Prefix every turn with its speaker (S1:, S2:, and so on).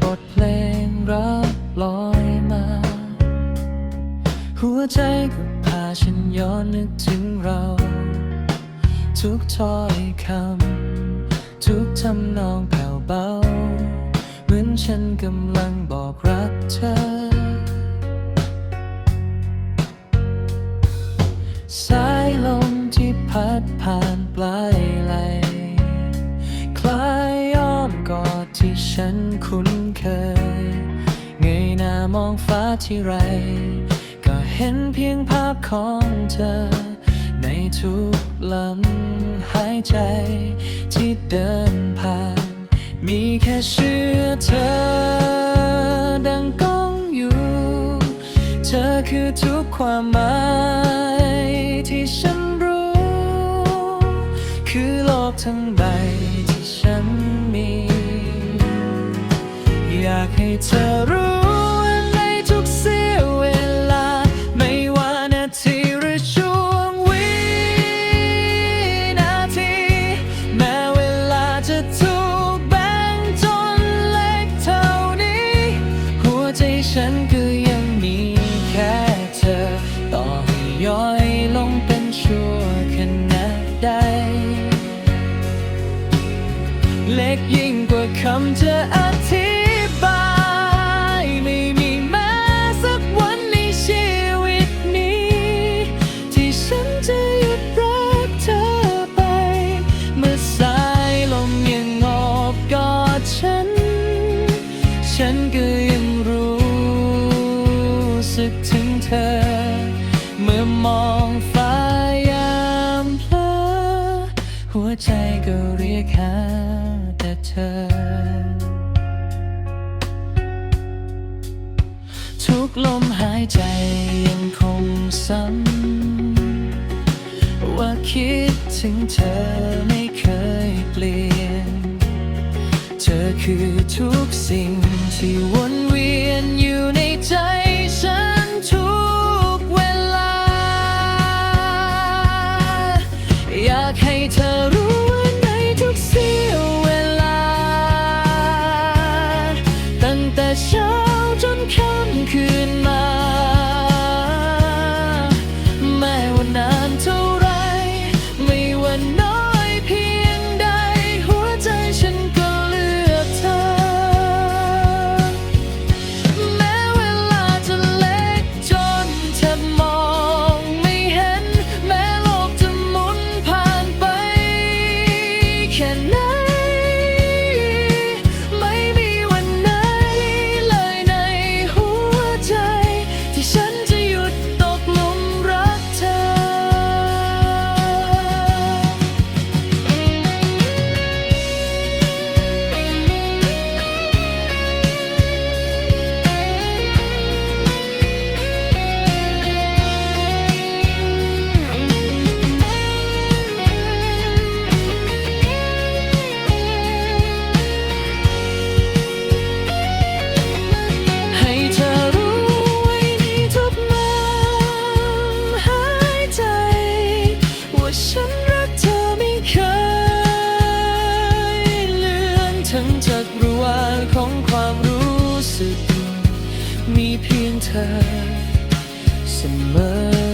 S1: บทเพลงรับลอยมา หัวใจก็พาฉันย้อนนึกถึงเรา ทุกถ้อยคำ ทุกทำนองแผ่วเบา เหมือนฉันกำลังบอกรักเธอ สายลมที่พัดผ่านปลาย ฉันคุ้นเคย เงยหน้ามองฟ้าที่ไร ก็เห็นเพียงภาพของเธอ ในทุกลำหายใจที่เดินผ่าน มีแค่เชื่อเธอ ดังก้องอยู่ เธอคือทุกความหมาย อยากให้เธอรู้ว่าในทุกเสี้ยวเวลา ไม่ว่านาทีหรือช่วงวินาที แม้เวลาจะถูกแบ่งจนเล็กเท่านี้ หัวใจฉันก็ยังมีแค่เธอ ต่อให้ย่อยลงเป็นชั่วขณะใด เล็กยิ่งกว่าคำจะอธิ ฉัน ฉันก็ยังรู้สึกถึงเธอ เมื่อมองฟ้ายามเพลอหัวใจก็เรียกหาแต่เธอ ทุกลมหายใจยังคงซ้ำว่าคิดถึงเธอไม่เคยเปลี่ยน เธอคือทุกสิ่งที่วนเวียนอยู่ใน จักรวาลของความรู้สึก มีเพียงเธอเสมอ